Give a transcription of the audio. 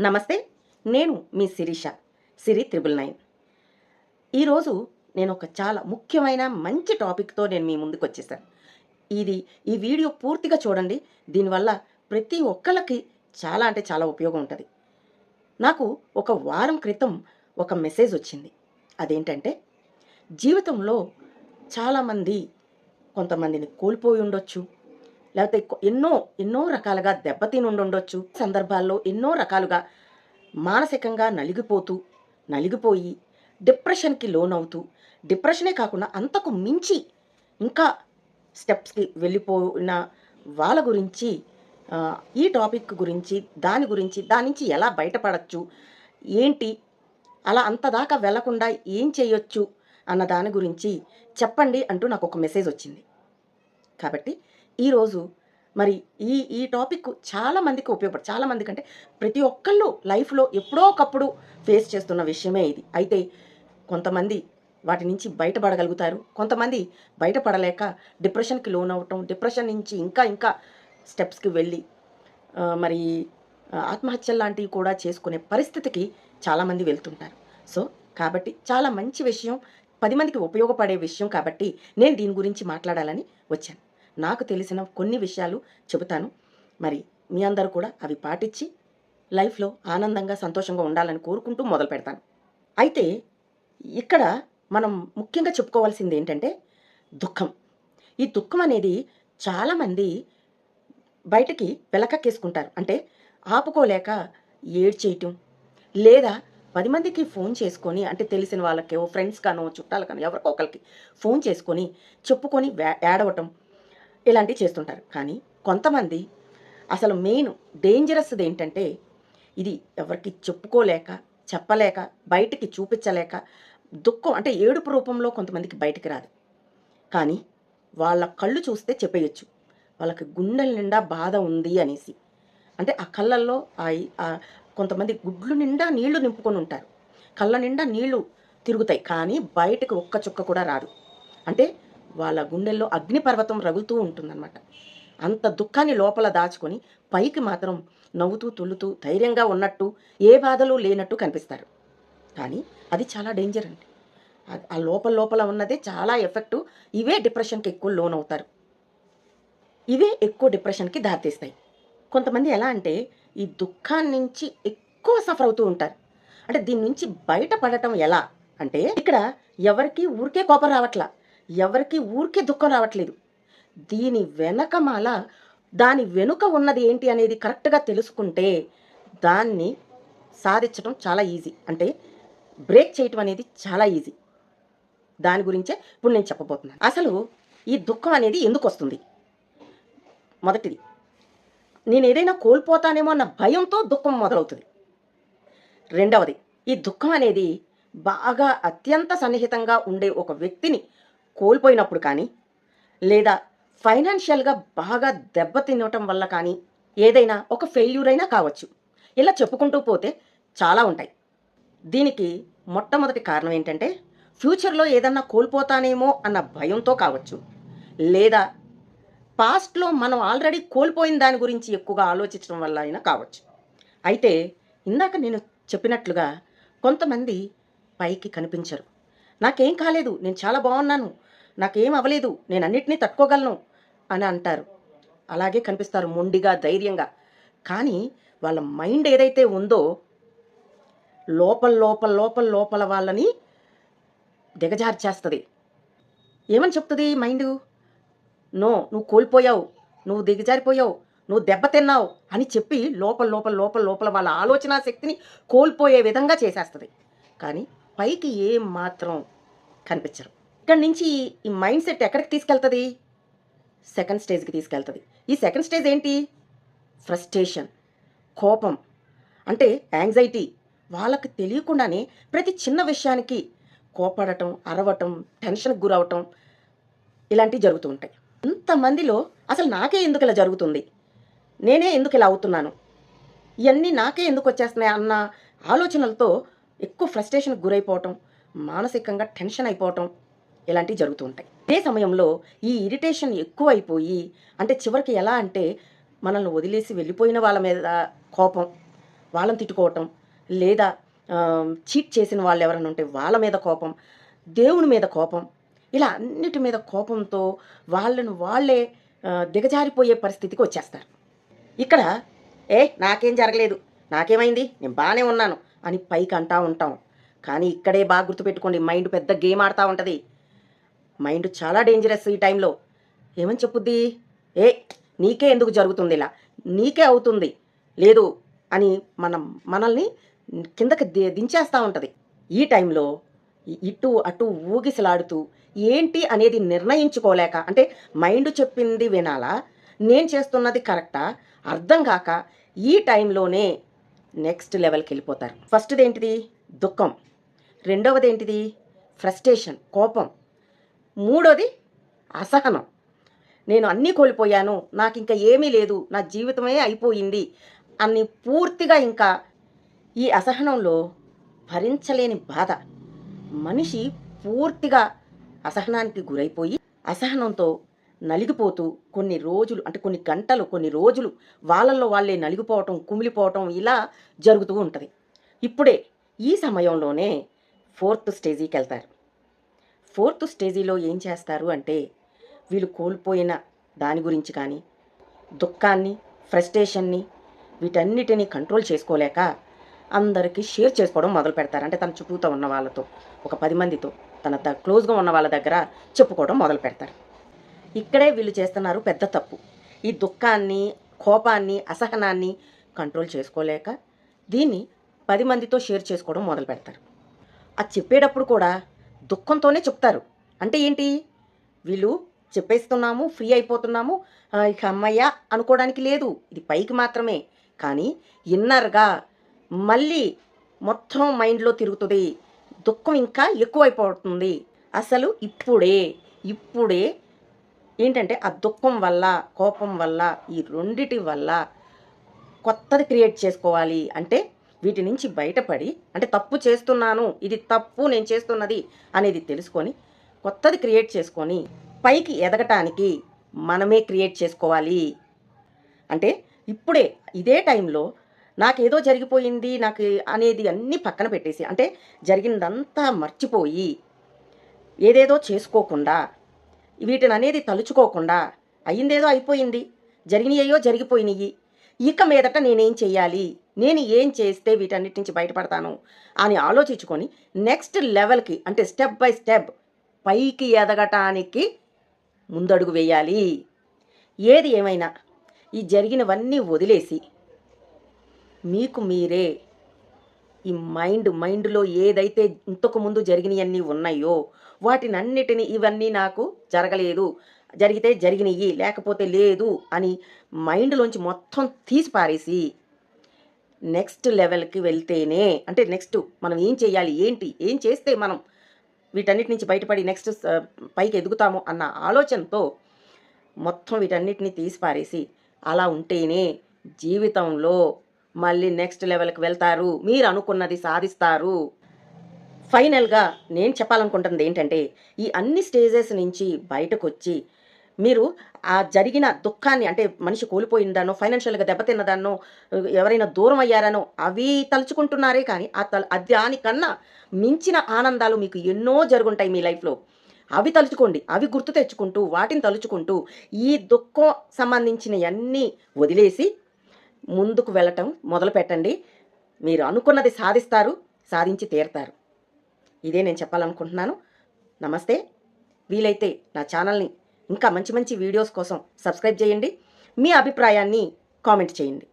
నమస్తే నేను మీ శిరీష సిరి త్రిబుల్ నైన్. ఈరోజు నేను ఒక చాలా ముఖ్యమైన మంచి టాపిక్తో నేను మీ ముందుకు వచ్చేసాను. ఇది ఈ వీడియో పూర్తిగా చూడండి. దీనివల్ల ప్రతి ఒక్కళ్ళకి చాలా అంటే చాలా ఉపయోగం ఉంటుంది. నాకు ఒక వారం క్రితం ఒక మెసేజ్ వచ్చింది. అదేంటంటే జీవితంలో చాలామంది కొంతమందిని కోల్పోయి ఉండొచ్చు లేకపోతే ఎన్నో ఎన్నో రకాలుగా దెబ్బతిని ఉండొచ్చు. సందర్భాల్లో ఎన్నో రకాలుగా మానసికంగా నలిగిపోతూ నలిగిపోయి డిప్రెషన్కి లోనవుతూ డిప్రెషనే కాకుండా అంతకు మించి ఇంకా స్టెప్స్కి వెళ్ళిపోయిన వాళ్ళ గురించి ఈ టాపిక్ గురించి దాని గురించి దాని నుంచి ఎలా బయటపడచ్చు ఏంటి అలా అంత దాకా వెళ్ళకుండా ఏం చేయొచ్చు అన్న దాని గురించి చెప్పండి అంటూ నాకు ఒక మెసేజ్ వచ్చింది. కాబట్టి ఈరోజు మరి ఈ ఈ టాపిక్ చాలా మందికి ఉపయోగపడు చాలా మందికి అంటే ప్రతి ఒక్కళ్ళు లైఫ్లో ఎప్పుడో ఒకప్పుడు ఫేస్ చేస్తున్న విషయమే ఇది. అయితే కొంతమంది వాటి నుంచి బయటపడగలుగుతారు కొంతమంది బయటపడలేక డిప్రెషన్కి లోన్ అవటం డిప్రెషన్ నుంచి ఇంకా ఇంకా స్టెప్స్కి వెళ్ళి మరి ఆత్మహత్యలు లాంటివి కూడా చేసుకునే పరిస్థితికి చాలామంది వెళ్తుంటారు. సో కాబట్టి చాలా మంచి విషయం పది మందికి ఉపయోగపడే విషయం కాబట్టి నేను దీని గురించి మాట్లాడాలని వచ్చాను. నాకు తెలిసిన కొన్ని విషయాలు చెబుతాను. మరి మీ అందరూ కూడా అవి పాటించి లైఫ్లో ఆనందంగా సంతోషంగా ఉండాలని కోరుకుంటూ మొదలు పెడతాను. అయితే ఇక్కడ మనం ముఖ్యంగా చెప్పుకోవాల్సింది ఏంటంటే దుఃఖం. ఈ దుఃఖం అనేది చాలామంది బయటకి వెలకక్కేసుకుంటారు అంటే ఆపుకోలేక ఏడ్చేయటం లేదా పది మందికి ఫోన్ చేసుకొని అంటే తెలిసిన వాళ్ళకేవో ఫ్రెండ్స్ కానో చుట్టాలు కానో ఎవరికో ఒకరికి ఫోన్ చేసుకొని చెప్పుకొని ఏడవటం ఇలాంటివి చేస్తుంటారు. కానీ కొంతమంది అసలు మెయిన్ డేంజరస్ది ఏంటంటే ఇది ఎవరికి చెప్పుకోలేక చెప్పలేక బయటికి చూపించలేక దుఃఖం అంటే ఏడుపు రూపంలో కొంతమందికి బయటికి రాదు. కానీ వాళ్ళ కళ్ళు చూస్తే చెప్పేయచ్చు. వాళ్ళకి గుండెల నిండా బాధ ఉంది అనేసి. అంటే ఆ కళ్ళల్లో ఆ కొంతమంది గుడ్లు నిండా నీళ్ళు నింపుకొని ఉంటారు. కళ్ళ నిండా నీళ్ళు తిరుగుతాయి. కానీ బయటకు ఒక్క చుక్క కూడా రాదు. అంటే వాళ్ళ గుండెల్లో అగ్నిపర్వతం రగులుతూ ఉంటుందన్నమాట. అంత దుఃఖాన్ని లోపల దాచుకొని పైకి మాత్రం నవ్వుతూ తుల్లుతూ ధైర్యంగా ఉన్నట్టు ఏ బాధలు లేనట్టు కనిపిస్తారు. కానీ అది చాలా డేంజర్ అండి. ఆ- ఆ లోపల లోపల ఉన్నదే చాలా ఎఫెక్టు ఇవే డిప్రెషన్కి ఎక్కువ లోన్ అవుతారు ఇవే ఎక్కువ డిప్రెషన్కి దారితీస్తాయి. కొంతమంది ఎలా అంటే ఈ దుఃఖాన్ని నుంచి ఎక్కువ సఫర్ అవుతూ ఉంటారు. అంటే దీని నుంచి బయటపడటం ఎలా అంటే ఇక్కడ ఎవరికి ఊరికే కోపం రావట్లా. ఎవరికి ఊరికే దుఃఖం రావట్లేదు. దీని వెనకమాల దాని వెనుక ఉన్నది ఏంటి అనేది కరెక్ట్గా తెలుసుకుంటే దాన్ని సాధించడం చాలా ఈజీ అంటే బ్రేక్ చేయటం అనేది చాలా ఈజీ దాని గురించే ఇప్పుడు నేను చెప్పబోతున్నాను. అసలు ఈ దుఃఖం అనేది ఎందుకు వస్తుంది? మొదటిది నేను ఏదైనా కోల్పోతానేమో అన్న భయంతో దుఃఖం మొదలవుతుంది. రెండవది ఈ దుఃఖం అనేది బాగా అత్యంత సన్నిహితంగా ఉండే ఒక వ్యక్తిని కోల్పోయినప్పుడు కానీ లేదా ఫైనాన్షియల్గా బాగా దెబ్బతినటం వల్ల కానీ ఏదైనా ఒక ఫెయిల్యూర్ అయినా కావచ్చు. ఇలా చెప్పుకుంటూ పోతే చాలా ఉంటాయి. దీనికి మొట్టమొదటి కారణం ఏంటంటే ఫ్యూచర్లో ఏదన్నా కోల్పోతానేమో అన్న భయంతో కావచ్చు. లేదా పాస్ట్లో మనం ఆల్రెడీ కోల్పోయిన దాని గురించి ఎక్కువగా ఆలోచించడం వల్ల అయినా కావచ్చు. అయితే ఇందాక నేను చెప్పినట్లుగా కొంతమంది పైకి కనిపించరు. నాకేం కాలేదు నేను చాలా బాగున్నాను నాకేం అవ్వలేదు నేను అన్నిటినీ తట్టుకోగలను అని అంటారు. అలాగే కనిపిస్తారు మొండిగా ధైర్యంగా. కానీ వాళ్ళ మైండ్ ఏదైతే ఉందో లోపల లోపల లోపల లోపల వాళ్ళని దిగజార్చేస్తుంది. ఏమని చెప్తుంది మైండ్? నో నువ్వు కోల్పోయావు నువ్వు దిగజారిపోయావు నువ్వు దెబ్బతిన్నావు అని చెప్పి లోపల లోపల లోపల లోపల వాళ్ళ ఆలోచన శక్తిని కోల్పోయే విధంగా చేసేస్తుంది. కానీ పైకి ఏం మాత్రం కనిపించరు. ఇక్కడి నుంచి ఈ మైండ్ సెట్ ఎక్కడికి తీసుకెళ్తుంది? సెకండ్ స్టేజ్కి తీసుకెళ్తుంది. ఈ సెకండ్ స్టేజ్ ఏంటి? ఫ్రస్ట్రేషన్ కోపం అంటే యాంగ్జైటీ. వాళ్ళకి తెలియకుండానే ప్రతి చిన్న విషయానికి కోపడటం అరవటం టెన్షన్కి గురవటం ఇలాంటివి జరుగుతూ ఉంటాయి. ఇంతమందిలో అసలు నాకే ఎందుకు ఇలా జరుగుతుంది? నేనే ఎందుకు ఇలా అవుతున్నాను? ఇవన్నీ నాకే ఎందుకు వచ్చేస్తున్నాయి అన్న ఆలోచనలతో ఎక్కువ ఫ్రస్ట్రేషన్కి గురైపోవటం మానసికంగా టెన్షన్ అయిపోవటం ఇలాంటివి జరుగుతూ ఉంటాయి. అదే సమయంలో ఈ ఇరిటేషన్ ఎక్కువ అయిపోయి అంటే చివరికి ఎలా అంటే మనల్ని వదిలేసి వెళ్ళిపోయిన వాళ్ళ మీద కోపం వాళ్ళని తిట్టుకోవటం లేదా చీట్ చేసిన వాళ్ళు ఎవరైనా ఉంటే వాళ్ళ మీద కోపం దేవుని మీద కోపం ఇలా అన్నిటి మీద కోపంతో వాళ్ళను వాళ్ళే దిగజారిపోయే పరిస్థితికి వచ్చేస్తారు. ఇక్కడ ఏ నాకేం జరగలేదు నాకేమైంది నేను బాగానే ఉన్నాను అని పైకి అంటా ఉంటాం. కానీ ఇక్కడే బాగా గుర్తుపెట్టుకోండి మైండ్ పెద్ద గేమ్ ఆడుతూ ఉంటుంది. మైండ్ చాలా డేంజరస్ ఈ టైంలో ఏమని చెప్పుద్ది? ఏ నీకే ఎందుకు జరుగుతుంది ఇలా? నీకే అవుతుంది. లేదు అని మనం మనల్ని కిందకి ది- దించేస్తూ ఉంటుంది. ఈ టైంలో ఇటు అటు ఊగిసలాడుతూ ఏంటి అనేది నిర్ణయించుకోలేక అంటే మైండ్ చెప్పింది వినాలా? నేను చేస్తున్నది కరెక్టా? అర్థం కాక ఈ టైంలోనే నెక్స్ట్ లెవెల్కి వెళ్ళిపోతారు. ఫస్ట్ది ఏంటిది? దుఃఖం. రెండవది ఏంటిది? ఫ్రస్ట్రేషన్ కోపం. మూడోది అసహనం. నేను అన్నీ కోల్పోయాను. నాకు ఇంకా ఏమీ లేదు. నా జీవితమే అయిపోయింది అని పూర్తిగా ఇంకా ఈ అసహనంలో భరించలేని బాధ. మనిషి పూర్తిగా అసహనానికి గురైపోయి అసహనంతో నలిగిపోతూ కొన్ని రోజులు అంటే కొన్ని గంటలు కొన్ని రోజులు వాళ్ళల్లో వాళ్ళే నలిగిపోవటం కుమిలిపోవటం ఇలా జరుగుతూ ఉంటుంది. ఇప్పుడే ఈ సమయంలోనే ఫోర్త్ స్టేజీకి వెళ్తారు ఫోర్త్ స్టేజీలో ఏం చేస్తారు అంటే వీళ్ళు కోల్పోయిన దాని గురించి కానీ దుఃఖాన్ని ఫ్రస్ట్రేషన్ని వీటన్నిటిని కంట్రోల్ చేసుకోలేక అందరికీ షేర్ చేసుకోవడం మొదలు పెడతారు. అంటే తన చుట్టూతో ఉన్న వాళ్ళతో ఒక పది మందితో తన ద క్లోజ్గా ఉన్న వాళ్ళ దగ్గర చెప్పుకోవడం మొదలు పెడతారు. ఇక్కడే వీళ్ళు చేస్తున్నారు పెద్ద తప్పు. ఈ దుఃఖాన్ని కోపాన్ని అసహనాన్ని కంట్రోల్ చేసుకోలేక దీన్ని పది మందితో షేర్ చేసుకోవడం మొదలు పెడతారు. అది చెప్పేటప్పుడు కూడా దుఃఖంతోనే చెప్తారు. అంటే ఏంటి? వీళ్ళు చెప్పేస్తున్నాము ఫ్రీ అయిపోతున్నాము. ఇక అమ్మయ్య అనుకోవడానికి లేదు. ఇది పైకి మాత్రమే. కానీ ఇన్నర్గా మళ్ళీ మొత్తం మైండ్లో తిరుగుతుంది. దుఃఖం ఇంకా ఎక్కువైపోతుంది. అసలు ఇప్పుడే ఇప్పుడే ఏంటంటే ఆ దుఃఖం వల్ల కోపం వల్ల ఈ రెండిటి వల్ల కొత్తది క్రియేట్ చేసుకోవాలి. అంటే వీటి నుంచి బయటపడి అంటే తప్పు చేస్తున్నాను ఇది తప్పు నేను చేస్తున్నది అనేది తెలుసుకొని కొత్తది క్రియేట్ చేసుకొని పైకి ఎదగటానికి మనమే క్రియేట్ చేసుకోవాలి. అంటే ఇప్పుడే ఇదే టైంలో నాకేదో జరిగిపోయింది నాకు అనేది అన్నీ పక్కన పెట్టేసి అంటే జరిగిందంతా మర్చిపోయి ఏదేదో చేసుకోకుండా వీటిని అనేది తలుచుకోకుండా అయ్యిందేదో అయిపోయింది జరిగినాయో జరిగిపోయినాయి ఇక మీదట నేనేం చేయాలి నేను ఏం చేస్తే వీటన్నిటి నుంచి బయటపడతాను? అని ఆలోచించుకొని నెక్స్ట్ లెవెల్కి అంటే స్టెప్ బై స్టెప్ పైకి ఎదగటానికి ముందడుగు వేయాలి. ఏది ఏమైనా ఈ జరిగినవన్నీ వదిలేసి మీకు మీరే ఈ మైండ్ మైండ్లో ఏదైతే ఇంతకు ముందు జరిగినవన్నీ ఉన్నాయో వాటినన్నిటిని ఇవన్నీ నాకు జరగలేదు. జరిగితే జరిగినాయి లేకపోతే లేదు అని మైండ్లోంచి మొత్తం తీసి పారేసి నెక్స్ట్ లెవెల్కి వెళ్తేనే అంటే నెక్స్ట్ మనం ఏం చేయాలి ఏంటి ఏం చేస్తే మనం వీటన్నిటి నుంచి బయటపడి నెక్స్ట్ పైకి ఎదుగుతాము అన్న ఆలోచనతో మొత్తం వీటన్నిటిని తీసి పారేసి అలా ఉంటేనే జీవితంలో మళ్ళీ నెక్స్ట్ లెవెల్కి వెళ్తారు మీరు అనుకున్నది సాధిస్తారు. ఫైనల్గా నేను చెప్పాలనుకుంటుంది ఏంటంటే ఈ అన్ని స్టేజెస్ నుంచి బయటకు వచ్చి మీరు ఆ జరిగిన దుఃఖాన్ని అంటే మనిషి కోల్పోయిందానో ఫైనాన్షియల్గా దెబ్బతిన్నదానో ఎవరైనా దూరం అయ్యారనో అవి తలుచుకుంటున్నారే కానీ ఆ తల అది దానికన్నా మించిన ఆనందాలు మీకు ఎన్నో జరుగుంటాయి మీ లైఫ్లో. అవి తలుచుకోండి అవి గుర్తు తెచ్చుకుంటూ వాటిని తలుచుకుంటూ ఈ దుఃఖం సంబంధించిన అన్నీ వదిలేసి ముందుకు వెళ్ళటం మొదలు పెట్టండి. మీరు అనుకున్నది సాధిస్తారు సాధించి తీరుతారు. ఇదే నేను చెప్పాలనుకుంటున్నాను. నమస్తే. వీలైతే నా ఛానల్ని ఇంకా మంచి మంచి వీడియోస్ కోసం సబ్స్క్రైబ్ చేయండి. మీ అభిప్రాయాన్ని కామెంట్ చేయండి.